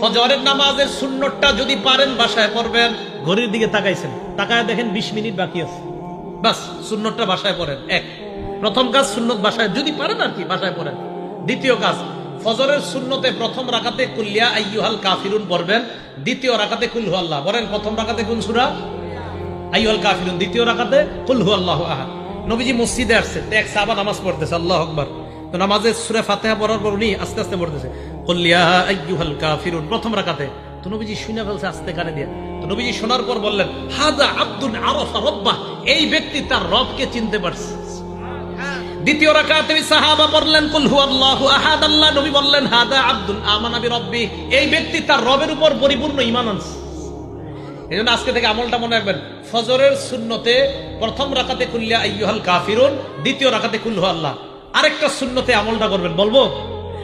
ফজরের নামাজের সুন্নতটা যদি পারেন বাসায় পড়বেন। ঘড়ির দিকে তাকাইছেন। তাকায় দেখেন বিশ মিনিট বাকি আছে। বাস সুন্নতটা বাসায় পড়েন। এক। প্রথম কাজ সুন্নত বাসায়। যদি পারেন আর কি বাসায় পড়েন। দ্বিতীয় কাজ ফজরের সুন্নতে প্রথম রাকাতে কুল্লিয়া আইয়ুহাল কাফিরুন পড়বেন। দ্বিতীয় রাকাতে কুলহু আল্লাহ। বলেন প্রথম রাকাতে কোন সূরা? আইয়ুহাল কাফিরুন। দ্বিতীয় রাকাতে কুলহু আল্লাহ আহাদ। নবীজি মসজিদে আসছে। এক সাহাবা নামাজ পড়তেছে আল্লাহ আকবার। তো নামাজে সূরা ফাতিহা পড়ার পর উনি আস্তে আস্তে পড়তেছে। প্রথম রাকাতে, তো নবীজি শুনে ফেলছে আস্তে কানে দিয়ে। তো নবীজি শোনার পর বললেন আব্দুল আরফা রব্বাহ। এই ব্যক্তি তার রবকে চিনতে পারছে। দ্বিতীয় রবের উপর পরিপূর্ণ ঈমান আজকে থেকে আমলটা মনে রাখবেন, ফজরের সুন্নতে প্রথম রাকাতে কুল্লিয়া কাফিরুন, দ্বিতীয় রাকাতে কুল্লু আল্লাহ। আরেকটা সুন্নতে আমলটা করবেন, বলব?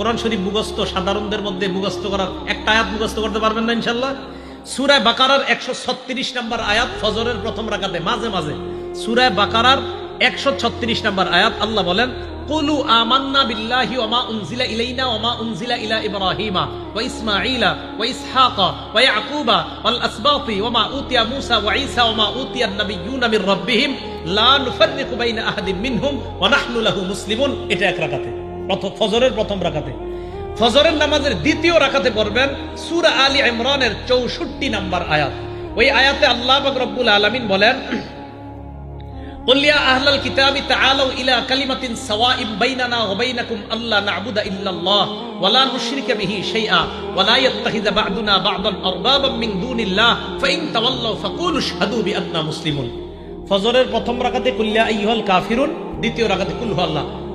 কোরআন শরীফ মুখস্থ সাধারণদের মধ্যে মুখস্থ করার একটা আয়াত মুখস্থ করতে পারবেন না ইনশাল্লাহ সুরায় বাকারার একশো ছত্রিশ নম্বর আয়াত ফজরের প্রথম রাকাতে, মাঝে মাঝে। সুরায় বাকারার একশো ছত্রিশ নম্বর আয়াত আল্লাহ বলেন, কুলু আমান্না বিল্লাহি ওমা উনজিলা ইলাইনা ওমা উনজিলা ইলা ইব্রাহিমা ওয়া ইসমাঈলা ওয়া ইসহাকা ওয়া ইয়াকুবা ওয়াল আসবাতি ওমা উতিয়া মূসা ওয়া ঈসা ওমা উতিয়া নাবিয়্যুনা মির রাব্বিহিম লা নুফাররিকু বাইনা আহাদিন মিনহুম ওয়া নাহনু লাহু মুসলিমুন। এটা এক রাকাতে। ফজরের প্রথম রাখাতে। ফজরের নামাজের দ্বিতীয় রাখাতে পড়বেন সুরা আলী ইমরানের চৌষট্টি নাম্বার আয়াত। ওই আয়াতে আল্লাহ রব্বুল আলমিন বলেন আহলাল কিতাবি তাআলাউ ইলা কালিমাতিন সাওয়াইম বাইনানা ওয়া বাইনাকুম আল্লা না'বুদা ইল্লাল্লাহ ওয়া লা নুশরিকা বিহি শাইআ ওয়া লা ইয়াত্তাখিযা বা'দুনা বা'দান আরবাবাম মিন দুনিল্লাহ ফাইন তাওয়াল্লাউ ফাকুলু শাহাদু বিআন্না মুসলিমুন। ফজরের প্রথম রাকাতে কুল্লিয়া আইয়ুহাল কাফিরুন, দ্বিতীয় রাকাতে কুল আল্লাহ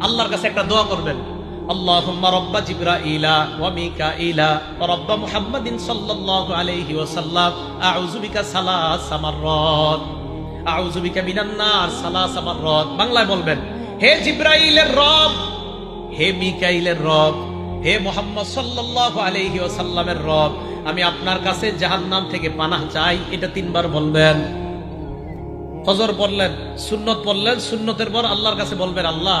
আল্লাহর কাছে একটা দোয়া করবেন اللهم رب جبرائيل وميكائيل ورب محمد صلى الله عليه وسلم أعوذ بك ثلاث مرات আউযু বিকা মিনান নার সালাসা মাররাত বাংলায় বলবেন হে জিব্রাইলের রব হে মিকাইলের রব হে মোহাম্মদ সাল্লাল্লাহু আলাইহি ওয়াসাল্লামের রব আমি আপনার কাছে জাহান্নাম থেকে পানাহ চাই এটা তিনবার বলবেন ফজর পড়লেন সুন্নত পড়লেন সুন্নতের পর আল্লাহর কাছে বলবেন আল্লাহ